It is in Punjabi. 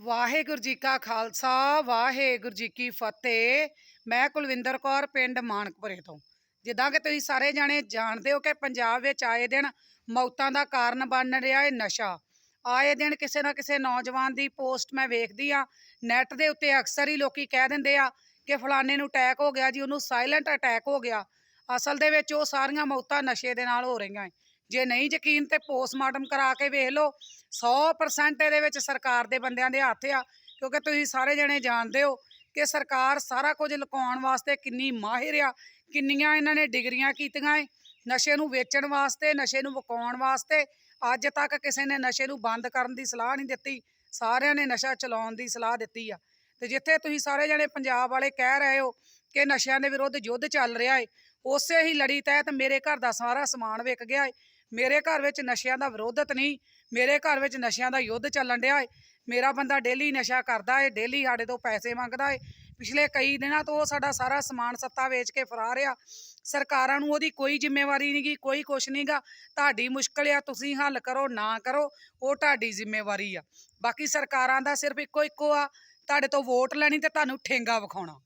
ਵਾਹਿਗੁਰੂ ਜੀ ਕਾ ਖਾਲਸਾ, ਵਾਹਿਗੁਰੂ ਜੀ ਕੀ ਫਤਿਹ। ਮੈਂ ਕੁਲਵਿੰਦਰ ਕੌਰ, ਪਿੰਡ ਮਾਨਕਪੁਰੇ ਤੋਂ। ਜਿੱਦਾਂ ਕਿ ਤੁਸੀਂ ਸਾਰੇ ਜਾਣੇ ਜਾਣਦੇ ਹੋ ਕਿ ਪੰਜਾਬ ਵਿੱਚ ਆਏ ਦਿਨ ਮੌਤਾਂ ਦਾ ਕਾਰਨ ਬਣ ਰਿਹਾ ਹੈ ਨਸ਼ਾ। ਆਏ ਦਿਨ ਕਿਸੇ ਨਾ ਕਿਸੇ ਨੌਜਵਾਨ ਦੀ ਪੋਸਟ ਮੈਂ ਵੇਖਦੀ ਆ ਨੈਟ ਦੇ ਉੱਤੇ ਅਕਸਰ ਹੀ ਲੋਕੀ ਕਹਿ ਦਿੰਦੇ ਆ ਕਿ ਫਲਾਣੇ ਨੂੰ ਅਟੈਕ ਹੋ ਗਿਆ ਜੀ, ਉਹਨੂੰ ਸਾਇਲੈਂਟ ਅਟੈਕ ਹੋ ਗਿਆ। ਅਸਲ ਦੇ ਵਿੱਚ ਉਹ ਸਾਰੀਆਂ ਮੌਤਾਂ ਨਸ਼ੇ ਦੇ ਨਾਲ ਹੋ ਰਹੀਆਂ ਹੈ। ਜੇ ਨਹੀਂ ਯਕੀਨ ਤੇ ਪੋਸਟਮਾਰਟਮ ਕਰਾ ਕੇ ਵੇਖ ਲਓ 100% ਇਹਦੇ ਵਿੱਚ ਸਰਕਾਰ ਦੇ ਬੰਦਿਆਂ ਦੇ ਹੱਥ ਆ, ਕਿਉਂਕਿ ਤੁਸੀਂ ਸਾਰੇ ਜਣੇ ਜਾਣਦੇ ਹੋ ਕਿ ਸਰਕਾਰ ਸਾਰਾ ਕੁਝ ਲੁਕਾਉਣ ਵਾਸਤੇ ਕਿੰਨੀ ਮਾਹਿਰ ਆ, ਕਿੰਨੀਆਂ ਇਹਨਾਂ ਨੇ ਡਿਗਰੀਆਂ ਕੀਤੀਆਂ ਏ, ਨਸ਼ੇ ਨੂੰ ਵੇਚਣ ਵਾਸਤੇ, ਨਸ਼ੇ ਨੂੰ ਵਿਕਾਉਣ ਵਾਸਤੇ, ਅੱਜ ਤੱਕ ਕਿਸੇ ਨੇ ਨਸ਼ੇ ਨੂੰ ਬੰਦ ਕਰਨ ਦੀ ਸਲਾਹ ਨਹੀਂ ਦਿੱਤੀ, ਸਾਰਿਆਂ ਨੇ ਨਸ਼ਾ ਚਲਾਉਣ ਦੀ ਸਲਾਹ ਦਿੱਤੀ ਆ। ਤੇ ਜਿੱਥੇ ਤੁਸੀਂ ਸਾਰੇ ਜਣੇ ਪੰਜਾਬ ਵਾਲੇ ਕਹਿ ਰਹੇ ਹੋ ਕਿ ਨਸ਼ਿਆਂ ਦੇ ਵਿਰੁੱਧ ਯੁੱਧ ਚੱਲ ਰਿਹਾ ਏ ਉਸੇ ਹੀ ਲੜੀ ਤਹਿਤ ਮੇਰੇ ਘਰ ਦਾ ਸਾਰਾ ਸਮਾਨ ਵਿਕ ਗਿਆ ਏ। ਮੇਰੇ ਘਰ ਵਿੱਚ ਨਸ਼ਿਆਂ ਦਾ ਵਿਰੋਧਤ ਨਹੀਂ, ਮੇਰੇ ਘਰ ਵਿੱਚ ਨਸ਼ਿਆਂ ਦਾ ਯੁੱਧ ਚੱਲਣ ਡਿਆ ਏ। ਮੇਰਾ ਬੰਦਾ ਡੇਲੀ ਨਸ਼ਾ ਕਰਦਾ ਏ, ਡੇਲੀ ਸਾਡੇ ਤੋਂ ਪੈਸੇ ਮੰਗਦਾ ਏ। ਪਿਛਲੇ ਕਈ ਦਿਨਾਂ ਤੋਂ ਉਹ ਸਾਡਾ ਸਾਰਾ ਸਮਾਨ ਸੱਤਾ ਵੇਚ ਕੇ ਫਰਾਰ ਆ ਸਰਕਾਰਾਂ ਨੂੰ ਉਹਦੀ ਕੋਈ ਜ਼ਿੰਮੇਵਾਰੀ ਨਹੀਂਗੀ ਕੋਈ ਕੁਛ ਨਹੀਂਗਾ ਤੁਹਾਡੀ ਮੁਸ਼ਕਲ ਆ, ਤੁਸੀਂ ਹੱਲ ਕਰੋ, ਨਾ ਕਰੋ, ਉਹ ਤੁਹਾਡੀ ਜ਼ਿੰਮੇਵਾਰੀ ਆ। ਬਾਕੀ ਸਰਕਾਰਾਂ ਦਾ ਸਿਰਫ ਇੱਕੋ ਇੱਕੋ ਆ। ਤੁਹਾਡੇ ਤੋਂ ਵੋਟ ਲੈਣੀ ਤੇ ਤੁਹਾਨੂੰ ਠੇਂਗਾ ਵਿਖਾਉਣਾ।